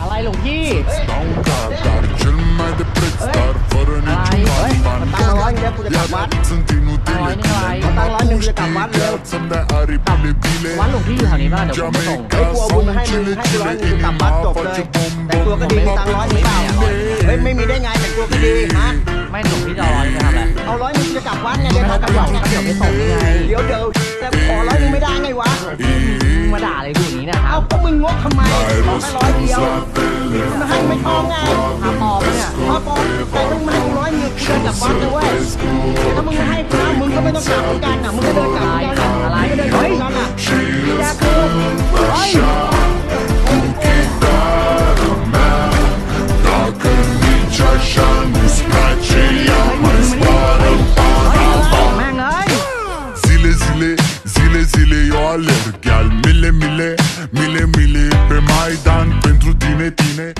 อะไรหลวงพี่ Stau un cadar cel mai de preț Dar fără niciun Hai, ban ตังค์ร้อยหนึงเดี๋ยวกูจะกลับวัด Sunt inutile Hai, hai. când ตังค์ร้อยหนึงกูจะกลับวัดเร็ว Să-mi dea aripile bile วัดหลวงพี่อยู่แถวนี้ป่ะเดี๋ยวผมไปส่งเฮ้ยกูเอาบุญมาให้มึงให้กูร้อยหนึงกูกลับวัดจบเลยแต่งตัวก็ดีมีตังค์ร้อยหนึงเปล่าเฮ้ยไม่มีได้ไงแต่งตัวก็ดีฮะไม่หลวงพี่จะเอาร้อยไปทำอะไรเอาร้อยหนึงกูจะกลับวัดไงเดี๋ยวไม่เขาต้กอลังบหยวัอดกเดี๋ยวไปส่งนี่ไงเดี๋ยวเดี๋ยวแต่ขอ มาด่าอะไรกูอย่างนี้เนะครับเอาก็มึงงกทำไมขอแค่ร้อยเดียวมาให้ไม่พอไงพาปอมเนี่ยพอปอแต่มึงมาให้ร้อยหนึงกูเดินกลับวัดเลยเว้ยถ้ามึงไม่ให้กูนะมึงก็ไม่ต้องกลับเหมือนกันอะมึงก็เดินกลับ Zile, zile, zile, zile eu alerg. Al mile, mile, mile, mile Pe Maidan pentru tine, tine